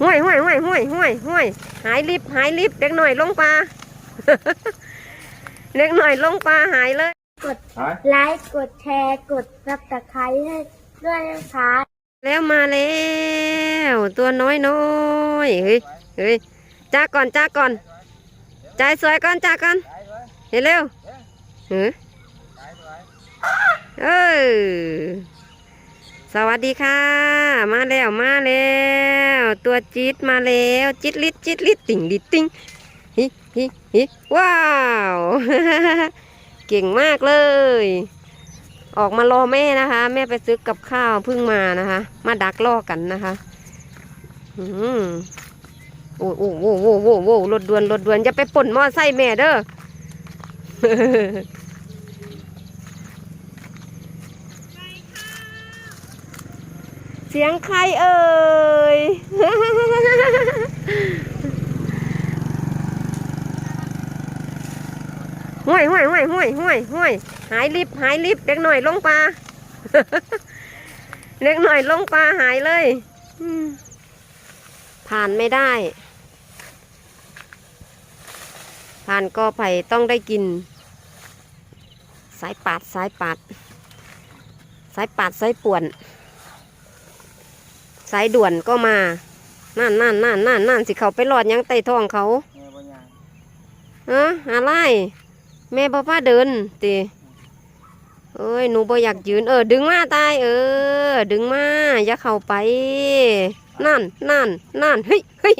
ห้วยห้วยห้วยห้วยห้วยห้วยหายลิบหายลิบเด็กหน่อยลงปลาเด็กหน่อยลงปลาหายเลย กดหาย ไลค์กดแชร์กดซับสไครต์ให้ด้วยนะคะแล้วมาแล้ว ตัวน้อยน้อยเฮ้ยเฮ้ยจ้าก่อนจ้าก่อนใจายสวยก่อนจ้าก่อนเห็นเร็วเฮ้ยเออ สวัสดีค่ะ มาแล้วมาแล้ว ตัวจี๊ดมาแล้วจี๊ดลิดจี๊ดลิดติ่งลิดติ่งฮิฮิฮิว้าว เก่งมากเลย ออกมารอแม่นะคะ แม่ไปซื้อกับข้าวเพิ่งมานะคะ มาดักล่อกันนะคะอืมโอ้โอ้โอ้โอ้โอ้โอ้รถด่วนรถด่วนอย่าไปป่นมอไซค์แม่เด้อ สียงใครเอ่ย ห้วยห้วยห้วยห้วยห้วยห้วยหายลิบหายลิบเด็กหน่อยลงปลา เด็กหน่อยลงปลาหายเลย ผ่านไม่ได้ ผ่านก็ไผ่ต้องได้กิน สายปาดสายปาด สายปาดสายป่วน สายด่วนก็มา นั่นนั่นนั่นนั่นนั่นสิเขาไปหลอดหยังไต่ท้องเขาแม่บ่ยางฮะอะไรแม่พ่อป้าเดินตีเอ้ยหนูบ่อยากยืนเออ ดึงมาตายเออ ดึงมาอย่าเข้าไป นั่นนั่นนั่นเฮ้ยเฮ้ย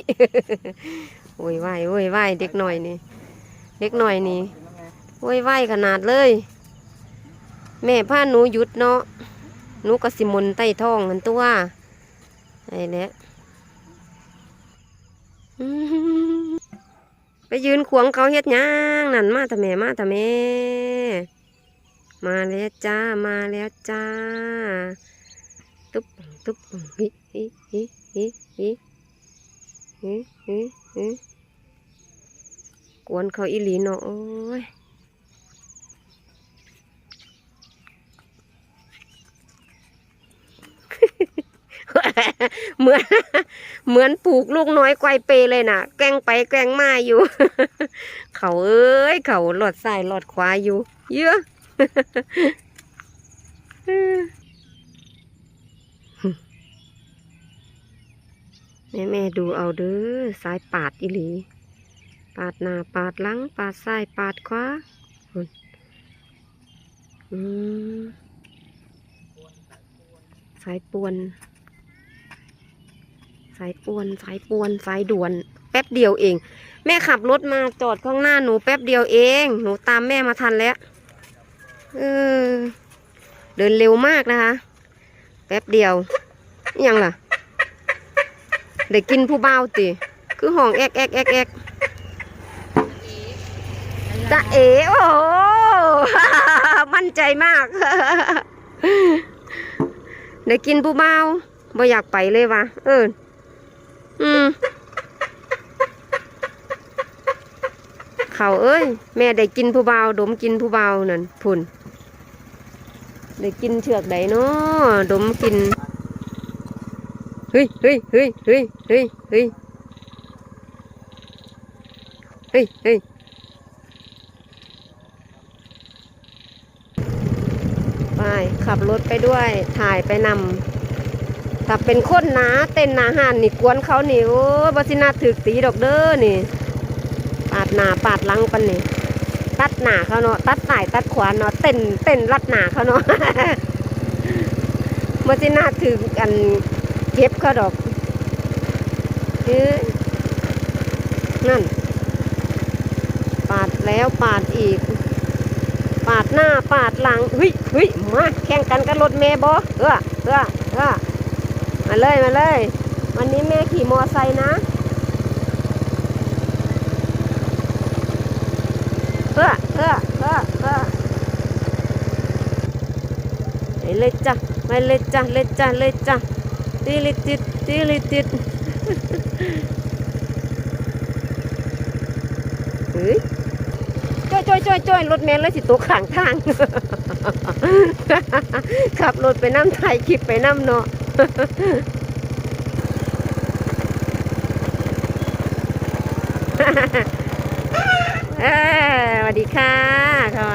โอ้ยไหวโอ้ยไหวเด็กหน่อยนี่เด็กหน่อยนี่โอ้ยไหวขนาดเลย แม่พาหนูหยุดเนาะหนูก็สิมนใต้ท้องกันตัว ไอ้เนี่ยไปยืนขวงเขาเฮ็ดย่างนั่นมาแต่แม่มาแต่แม่ มาแล้วจ้ามาแล้วจ้า ตุ๊บตุ๊บฮิฮิฮิฮิฮิฮิฮิกวนเขาอีหลีเนาะโอ้ย เหมือนเหมือนปลูกลูกน้อยไกวเปเลยน่ะ แกล้งไปแกล้งมาอยู่ เขาเอ้ย เขาหลอดซ้ายหลอดขวาอยู่ เยอะแม่แม่ดูเอาเด้อสายปาดอีหลี ปาดหน้าปาดหลัง ปาดซ้ายปาดขวาอืมสายปวน สายปวนสายปวนสายด่วน แป๊บเดียวเอง แม่ขับรถมาจอดข้างหน้าหนูแป๊บเดียวเอง หนูตามแม่มาทันแล้วเออเดินเร็วมากนะคะ แป๊บเดียวยังล่ะได้กินผู้เบาวติคือห้องแอกแอกแอกแอกจะเอ๋โอ้มั่นใจมากได้กินผู้เบาวบ่อยากไปเลยวะเออ อืมเขาเอ้ย แม่ได้กินผู้เบาดมกินผู้เบานั่นพุ่นได้กินเชือกใดเนาะดมกินเฮ้ยเฮ้ยเฮ้ยเฮ้ยเฮ้ยเฮ้ยเฮ้ยเฮ้ยไปขับรถไปด้วยถ่ายไปนำ ถ้าเป็นคนหนาเต้นหนาหันนี่กวนเขานี่โอ้บสินาถึกตีดอกเด้อนี่ ปาดหนาปาดหลังปันนี่ ตัดหนาเขาเนาะตัดสายตัดขวาเนาะเต้นเต้นรัดหนาเขาเนาะบสินาถึกอันเก็บเขาดอกเอ้ยนั่น ปาดแล้วปาดอีก ปาดหน้าปาดหลังเฮ้ยเฮ้ยมาแข่งกันกับรถเมย์บอเออเออเออ มาเลยมาเลย วันนี้แม่ขี่มอไซค์นะเออเออเออเออไปเลยจ้ะไปเลยจ้ะเลยจ้ะเลยจ้ะตีลิติดตีลิติดเฮ้ยจ้อยจ้อยจ้อยจ้อยรถแมนแล้วสิตกข้างทางขับรถไปน้ำไทยคลิปไปน้ำเนาะ เออสวัสดีค่ะค่ะ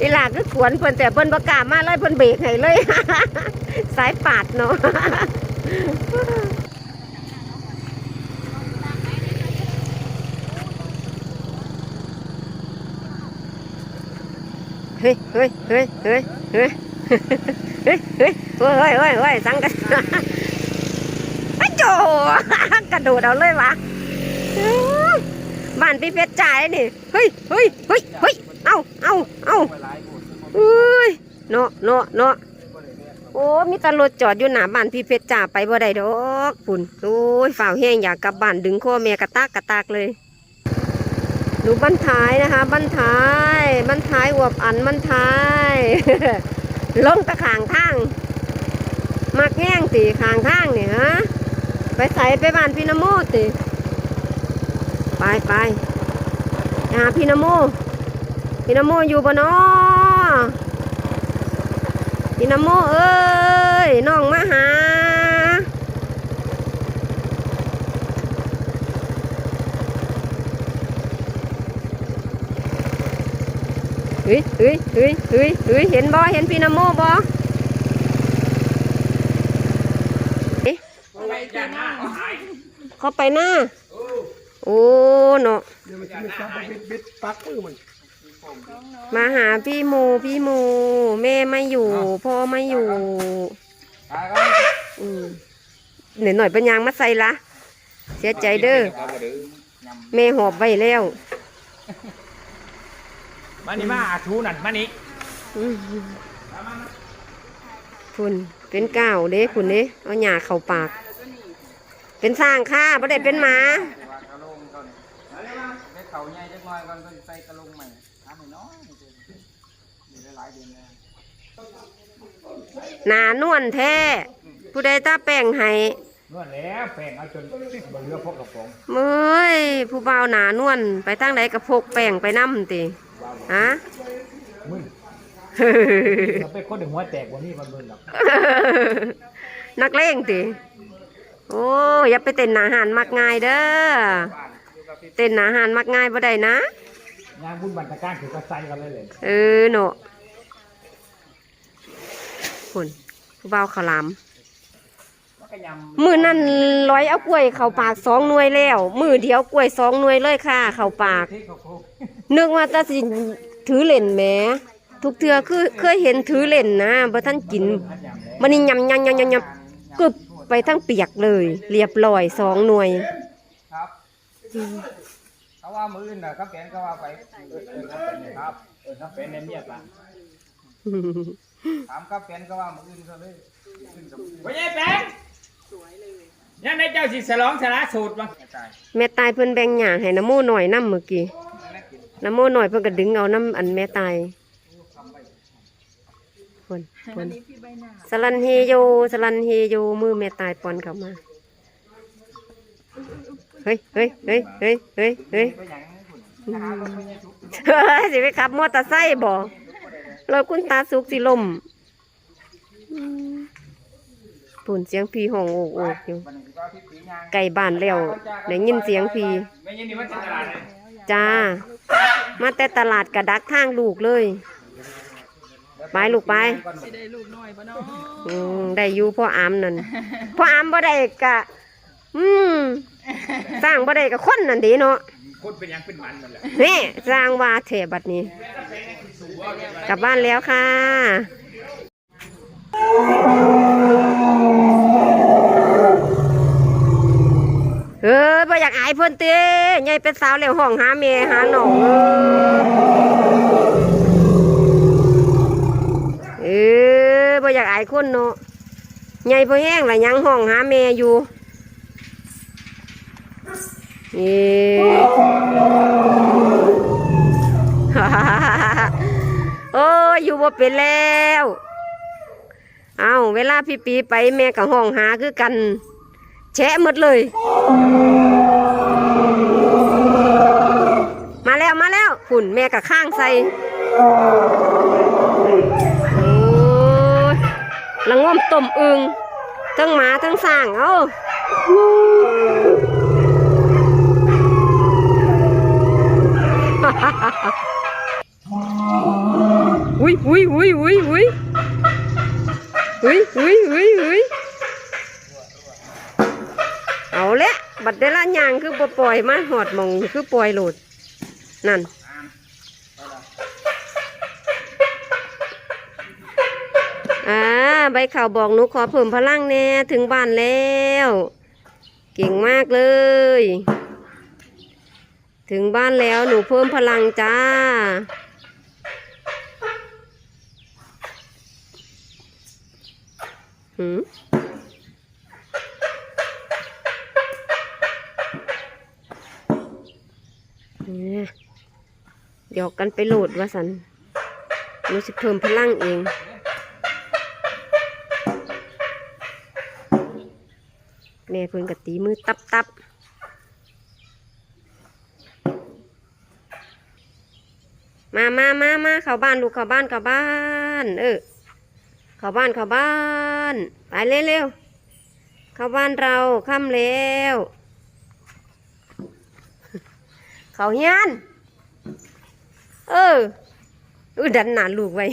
อีหลาก็ขวนเพิ่นแต่เพิ่นประกาศมาเลยเพิ่นเบรกให้เลย สายปาดเนาะเฮ้ยเฮ้ยเฮ้ยเฮ้ยเฮ้ย เฮ้ยเฮ้ยเฮ้ยเฮ้ยเฮ้ยสังกันไอ้โจกระโดดเอาเลยวะบ้านพี่เพชรจ่ายนี่ เฮ้ยเฮ้ยเฮ้ยเฮ้ยเอาเอาเอาเอ้ยเนาะเนาะเนาะโอ้ มีแตรถจจอดอยู่หน้าบ้านพี่เพชรจ่าไปบ่ได้ดอกปุ่นโอ้ยฝ่าวแห้งอยากกลับบ้านดึงข้อแม่กระตากกระตากเลย ดูบั้นท้ายนะคะบั้นท้ายบั้นท้ายอวบอันบั้นท้าย ลงตะขางทาง มักแง่งตีขางทางนี่ฮะ ไปใส่ไปบ้านพี่นโมตีไปไปไปหาพี่นโม พี่นโมอยู่บ่นอพี่นโมเอ้ยน้องมาหา เฮ้ยเฮ้ยเฮ้ยเฮ้ยเฮ้ยเห็นบ่เห็นพี่นโมบ่เอ๊ะเขาไปหน้า โอ้เนาะเดี๋ยวมันจะมีซับบิดบิดปักมือมันมาหาพี่โมพี่โมแม่ไม่อยู่ พ่อไม่อยู่อืมเดี๋ยวหน่อยเป็นยางมาใส่ละเสียใจเด้อแม่หอบไว้แล้ว มานี่มาอาทูนั่นมานี่อืมคุณเป็นก้าวเด้คุณเด้เอาหยาเข่าปาก เป็นสร้างค่าบ่ได้เป็นหมากระลงก่อนไปเขาใหญ่จักหน่อยก่อนไปใส่กระลงใหม่ทำให้น้อยอยู่ได้หลายเดือนแล้วหนานวลแท้ผู้ใดตาแป้งให้นวดแล้วแป้งเอาจนบนเรือพกกระป๋องเมื่ยผู้บ่าวหนานวลไปทางไหนก็พกแป้งไปนำติ ฮะมึนเราไปคนถึงหัวแตกวันนี้มันมึนหรอกนักเลงติโอ้อย่าไปเต้นหนาหารมักง่ายเด้อเต้นหนาหารมักง่ายบ่ได้นะงานบุญบันตะการถือกระใสกันเลยเลยเออเนาะคุณผู้บ่าวขาวหลามมันก็ยำมือนั่นร้อยเอากล้วยเข้าปากสองหน่วยแล้ว มือเดียวกล้วยสองหน่วยเลยค่ะ เข้าปาก เทคเขาโคกนึกว่าจะสิถือเล่นแหมทุกเทือคือเคยเห็นถือเล่นนะบ่ท่านกินอันยำเลยมันนี่ยำยำยำยำยำกึบไปทั้งเปียกเลย เรียบร้อยสองหน่วยครับเขาว่ามืออื่นน่ะเขาแกนเขาว่าไปเออเออครับเออเขาเป็นในเมียปะถามเขาเป็นเขาว่ามืออื่นเขาเลยขึ้นกันว่าไงแป้งสวยเลยยังในเจ้าสิสลองสละสูตรบ้างตายแม่ตายเพิ่นแบ่งหยางให้น้ำโมหน่อยน้ำเมื่อกี้ น้ำโมหน่อยเพิ่นก็ดึงเอาน้ำอันแม่ตายคนคนสลันเฮโยสลันเฮโยมือแม่ตายปอนเข้ามา เฮ้ยเฮ้ยเฮ้ยเฮ้ยเฮ้ยเฮ้ยไปอย่างนี้คุณหาคนไม่ได้ทุกเฮ้ยสิไปขับมอเตอร์ไซค์บ่รถคุณตาสุกสิลมปุ่นเสียงพีห้องโอกโอกอยู่วันนี้ก็ที่ปีงานไก่บ้านแล้วได้ยินเสียงพีไม่ยินดีว่าจะตลาดเลยจ้า มาแต่ตลาดกระดักทางลูกเลย ไปลูกไปได้ลูกน้อยบ่เนาะอืมได้อยู่พ่ออามนั่น พ่ออามบ่ได้กะ อืมสร้างบ่ได้กะคนนั่นดีเนาะคนเป็นยังเป็นมันมันแหละนี่สร้างว่าเทบัดนี้ กลับบ้านแล้วค่ะ เออบ่อยากอายเพิ่นเต้ยายเป็นสาวแล้วห้องหาเมหาหนองเออบ่อยากอายคนเนาะยายพอแห้งละยังห้องหาเมอยู่เอโอ้ยอยู่บ่เป็นแล้ว เอาเวลาพี่ปีไปแม่กับห้องหาคือกันแชะหมดเลย มาแล้วมาแล้วฝุ่นแม่กับข้างใส่โอ้ยละง่มต้มอึงทั้งหมาทั้งสร้างเอาอุ้ยอุ้ยอุ้ยอุ้ยอุ้ยอุ้ยอุ้ยอุ้ยอุ้ยเอาละบัดเดละยางคือบ่ปล่อยมาหอดมองคือปล่อยโหลด นั่น อ่า ใบข่าวบอกหนูขอเพิ่มพลังแน่ถึงบ้านแล้ว เก่งมากเลย ถึงบ้านแล้วหนูเพิ่มพลังจ้าหืมเนี่ย หยอกกันไปโหลดว่าสันหนูสิเพิ่มพลังเอง แม่เพิ่นกตีมือตับตับมามามามาเข้าบ้านลูกเข้าบ้านเข้าบ้าน เออ เข้าบ้านเข้าบ้าน ไปเร็วๆเข้าบ้านเราค่ำแล้ว เขาเฮียน เอออดันหนาลูกไว้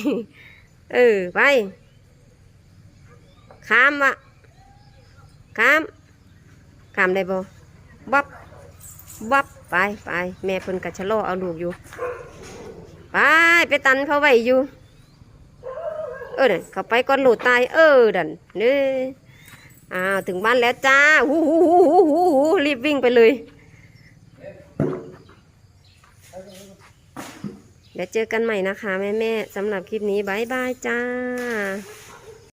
เออ ไปข้ามวะข้ามข้ามได้บ่บับบับไปไปแม่เพิ่นกัชะโลอเอาลูกอยู่ ไปไปตันเขาไว้อยู่ เออเดินเขาไปก่อนหลดตาย เออเดินเนี่อ้าวถึงบ้านแล้วจ้าหูหูหูหูหูหูรีบวิ่งไปเลย เดี๋ยวเจอกันใหม่นะคะแม่แม่ๆสำหรับคลิปนี้บายบายจ้า